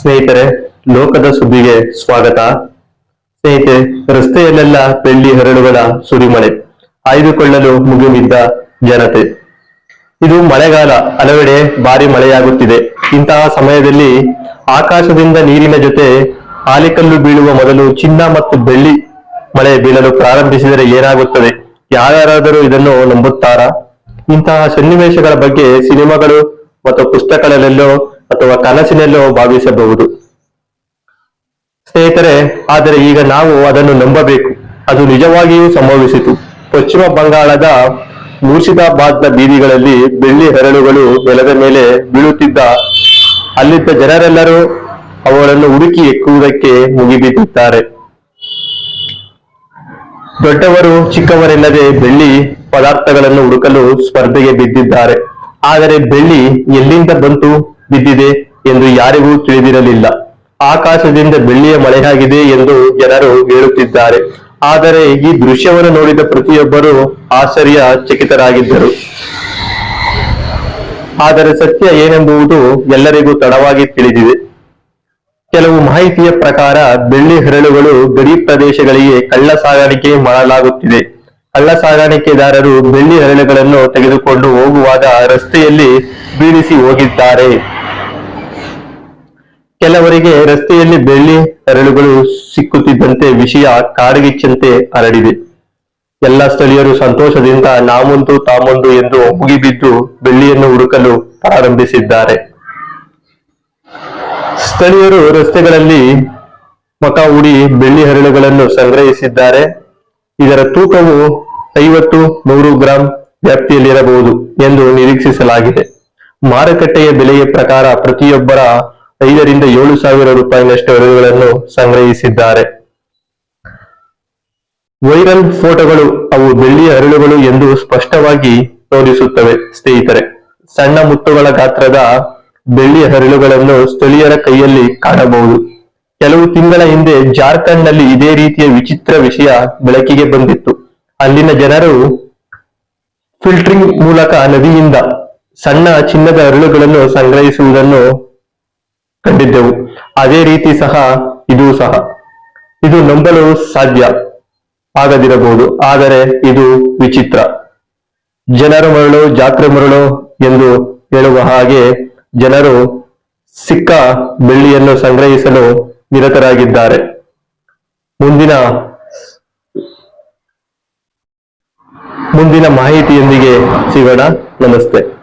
ಸ್ನೇಹಿತರೆ, ಲೋಕದ ಸುದ್ದಿಗೆ ಸ್ವಾಗತ. ಸ್ನೇಹಿತರೆ, ರಸ್ತೆಯಲ್ಲೆಲ್ಲ ಬೆಳ್ಳಿ ಹರಳುಗಳ ಸುರಿಮಳೆ. ಆಯ್ದುಕೊಳ್ಳಲು ಮುಗಿಬಿದ್ದ ಜನತೆ. ಇದು ಮಳೆಗಾಲ. ಹಲವೆಡೆ ಭಾರಿ ಮಳೆಯಾಗುತ್ತಿದೆ. ಇಂತಹ ಸಮಯದಲ್ಲಿ ಆಕಾಶದಿಂದ ನೀರಿನ ಜೊತೆ ಆಲಿಕಲ್ಲು ಬೀಳುವ ಮೊದಲು ಚಿನ್ನ ಮತ್ತು ಬೆಳ್ಳಿ ಮಳೆ ಬೀಳಲು ಪ್ರಾರಂಭಿಸಿದರೆ ಏನಾಗುತ್ತದೆ? ಯಾರ್ಯಾರಾದರೂ ಇದನ್ನು ನಂಬುತ್ತಾರಾ? ಇಂತಹ ಸನ್ನಿವೇಶಗಳ ಬಗ್ಗೆ ಸಿನಿಮಾಗಳು ಮತ್ತು ಪುಸ್ತಕಗಳಲ್ಲೆಲ್ಲೋ ಅಥವಾ ಕನಸಿನಲ್ಲೋ ಭಾವಿಸಬಹುದು. ಸ್ನೇಹಿತರೆ, ಆದರೆ ಈಗ ನಾವು ಅದನ್ನು ನಂಬಬೇಕು. ಅದು ನಿಜವಾಗಿಯೂ ಸಂಭವಿಸಿತು. ಪಶ್ಚಿಮ ಬಂಗಾಳದ ಮುರ್ಷಿದಾಬಾದ್ನ ಬೀದಿಗಳಲ್ಲಿ ಬೆಳ್ಳಿ ಹೆರಳುಗಳು ನೆಲದ ಮೇಲೆ ಬೀಳುತ್ತಿದ್ದ. ಅಲ್ಲಿದ್ದ ಜನರೆಲ್ಲರೂ ಅವುಗಳನ್ನು ಹುಡುಕಿ ಎಕ್ಕುವುದಕ್ಕೆ ಮುಗಿಬಿದ್ದಿದ್ದಾರೆ ದೊಡ್ಡವರು ಚಿಕ್ಕವರಿಲ್ಲದೆ ಬೆಳ್ಳಿ ಪದಾರ್ಥಗಳನ್ನು ಹುಡುಕಲು ಸ್ಪರ್ಧೆಗೆ ಬಿದ್ದಿದ್ದಾರೆ. ಆದರೆ ಬೆಳ್ಳಿ ಎಲ್ಲಿಂದ ಬಂತು? ಬಿದ್ದಿದೆ ಎಂದು ಯಾರಿಗೂ ತಿಳಿದಿರಲಿಲ್ಲ. ಆಕಾಶದಿಂದ ಬೆಳ್ಳಿಯ ಮಳೆಯಾಗಿದೆ ಎಂದು ಜನರು ಹೇಳುತ್ತಿದ್ದಾರೆ. ಆದರೆ ಈ ದೃಶ್ಯವನ್ನು ನೋಡಿದ ಪ್ರತಿಯೊಬ್ಬರು ಆಶ್ಚರ್ಯ ಚಕಿತರಾಗಿದ್ದರು ಆದರೆ ಸತ್ಯ ಏನೆಂಬುದು ಎಲ್ಲರಿಗೂ ತಡವಾಗಿ ತಿಳಿದಿದೆ. ಕೆಲವು ಮಾಹಿತಿಯ ಪ್ರಕಾರ ಬೆಳ್ಳಿ ಹರಳುಗಳು ಗಡಿ ಪ್ರದೇಶಗಳಿಗೆ ಕಳ್ಳ ಸಾಗಾಣಿಕೆ ಮಾಡಲಾಗುತ್ತಿದೆ. ಕಳ್ಳ ಸಾಗಾಣಿಕೆದಾರರು ಬೆಳ್ಳಿ ಹರಳುಗಳನ್ನು ತೆಗೆದುಕೊಂಡು ಹೋಗುವಾಗ ರಸ್ತೆಯಲ್ಲಿ ಬೀಳಿಸಿ ಹೋಗಿದ್ದಾರೆ. ಕೆಲವರಿಗೆ ರಸ್ತೆಯಲ್ಲಿ ಬೆಳ್ಳಿ ಅರಳುಗಳು ಸಿಕ್ಕುತ್ತಿದ್ದಂತೆ ವಿಷಯ ಕಾಡಗಿಚ್ಚಂತೆ ಹರಡಿದೆ. ಎಲ್ಲ ಸ್ಥಳೀಯರು ಸಂತೋಷದಿಂದ ನಾಮೊಂದು ತಾಮೊಂದು ಎಂದು ಮುಗಿಬಿದ್ದು ಬೆಳ್ಳಿಯನ್ನು ಹುಡುಕಲು ಪ್ರಾರಂಭಿಸಿದ್ದಾರೆ. ಸ್ಥಳೀಯರು ರಸ್ತೆಗಳಲ್ಲಿ ಮಕ ಉಡಿ ಬೆಳ್ಳಿ ಹರಳುಗಳನ್ನು ಸಂಗ್ರಹಿಸಿದ್ದಾರೆ. ಇದರ ತೂಕವು ಐವತ್ತು ನೂರು ಗ್ರಾಂ ವ್ಯಾಪ್ತಿಯಲ್ಲಿರಬಹುದು ಎಂದು ನಿರೀಕ್ಷಿಸಲಾಗಿದೆ. ಮಾರುಕಟ್ಟೆಯ ಬೆಲೆಯ ಪ್ರಕಾರ ಪ್ರತಿಯೊಬ್ಬರ ಐದರಿಂದ ಏಳು ಸಾವಿರ ರೂಪಾಯಿನಷ್ಟು ವರದಿಗಳನ್ನು ಸಂಗ್ರಹಿಸಿದ್ದಾರೆ. ವೈರಲ್ ಫೋಟೋಗಳು ಅವು ಬೆಳ್ಳಿಯ ಅರಳುಗಳು ಎಂದು ಸ್ಪಷ್ಟವಾಗಿ ತೋರಿಸುತ್ತವೆ, ಸ್ನೇಹಿತರೆ. ಸಣ್ಣ ಮುತ್ತುಗಳ ಗಾತ್ರದ ಬೆಳ್ಳಿ ಹರಳುಗಳನ್ನು ಸ್ಥಳೀಯರ ಕೈಯಲ್ಲಿ ಕಾಣಬಹುದು. ಕೆಲವು ತಿಂಗಳ ಹಿಂದೆ ಜಾರ್ಖಂಡ್ನಲ್ಲಿ ಇದೇ ರೀತಿಯ ವಿಚಿತ್ರ ವಿಷಯ ಬೆಳಕಿಗೆ ಬಂದಿತ್ತು. ಅಲ್ಲಿನ ಜನರು ಫಿಲ್ಟರಿಂಗ್ ಮೂಲಕ ನದಿಯಿಂದ ಸಣ್ಣ ಚಿನ್ನದ ಅರಳುಗಳನ್ನು ಸಂಗ್ರಹಿಸುವುದನ್ನು ಕಂಡಿದ್ದೆವು. ಅದೇ ರೀತಿ ಸಹ ಇದು ಸಹ. ಇದು ನಂಬಲು ಸಾಧ್ಯ ಆಗದಿರಬಹುದು. ಆದರೆ ಇದು ವಿಚಿತ್ರ. ಜನರು ಮರಳು ಜಾತ್ರೆ ಮರಳು ಎಂದು ಹೇಳುವ ಹಾಗೆ ಜನರು ಸಿಕ್ಕ ಬೆಳ್ಳಿಯನ್ನು ಸಂಗ್ರಹಿಸಲು ನಿರತರಾಗಿದ್ದಾರೆ. ಮುಂದಿನ ಮುಂದಿನ ಮಾಹಿತಿಯೊಂದಿಗೆ ಸಿಗೋಣ. ನಮಸ್ತೆ.